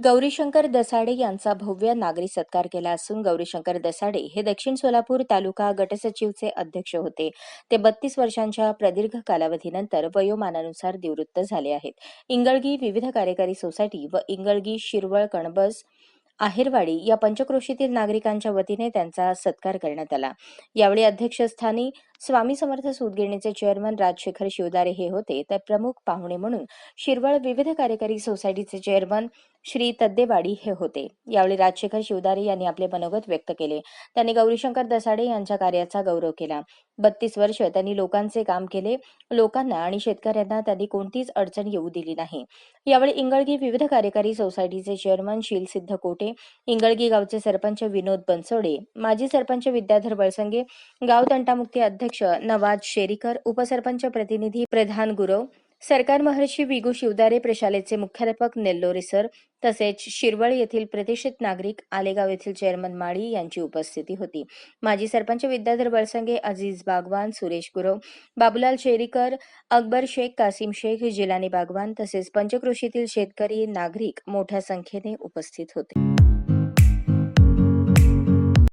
गौरीशंकर दसाडे यांचा भव्य नागरी सत्कार केला असून गौरीशंकर दसाडे हे दक्षिण सोलापूर तालुका गटसचिवचे अध्यक्ष होते. ते बत्तीस वर्षांच्या प्रदीर्घ कालावधीनंतर वयोमानानुसार निवृत्त झाले आहेत. इंगळगी विविध कार्यकारी सोसायटी व इंगळगी शिरवळ कणबस आहेरवाडी या पंचक्रोशीतील नागरिकांच्या वतीने त्यांचा सत्कार करण्यात आला. यावेळी अध्यक्षस्थानी स्वामी समर्थ सूतगिरणीचे चेअरमन राजशेखर शिवदारे हे होते. तर प्रमुख पाहुणे म्हणून शिरवळ विविध कार्यकारी सोसायटीचे चेअरमन श्री तद्देवाडी हे होते. यावेळी राजशेखर शिवदारे यांनी आपले मनोगत व्यक्त केले. त्यांनी गौरीशंकर दसाडे यांच्या कार्याचा गौरव केला. बत्तीस वर्ष त्यांनी लोकांचे काम केले. लोकांना आणि शेतकऱ्यांना त्यांनी कोणतीच अडचण येऊ दिली नाही. यावेळी इंगळगी विविध कार्यकारी सोसायटीचे चेअरमन शील सिद्ध कोटे इंगळगी गावचे सरपंच विनोद बनसोडे माजी सरपंच विद्याधर बळसंगे गाव तंटामुक्ती अध्यक्ष नवाज शेरीकर उपसरपंच प्रतिनिधी प्रधान गुरव सरकार महर्षी विगू शिवदारे प्रशालेचे मुख्याध्यापक नेल्लोरी सर तसेच शिरवळ येथील प्रतिष्ठित नागरिक आलेगाव येथील चेअरमन माळी यांची उपस्थिती होती. माजी सरपंच विद्याधर बळसंगे अजीज बागवान सुरेश गुरव बाबुलाल शेरीकर अकबर शेख कासिम शेख जिलानी बागवान तसेच पंचकृषीतील शेतकरी नागरिक मोठ्या संख्येने उपस्थित होते.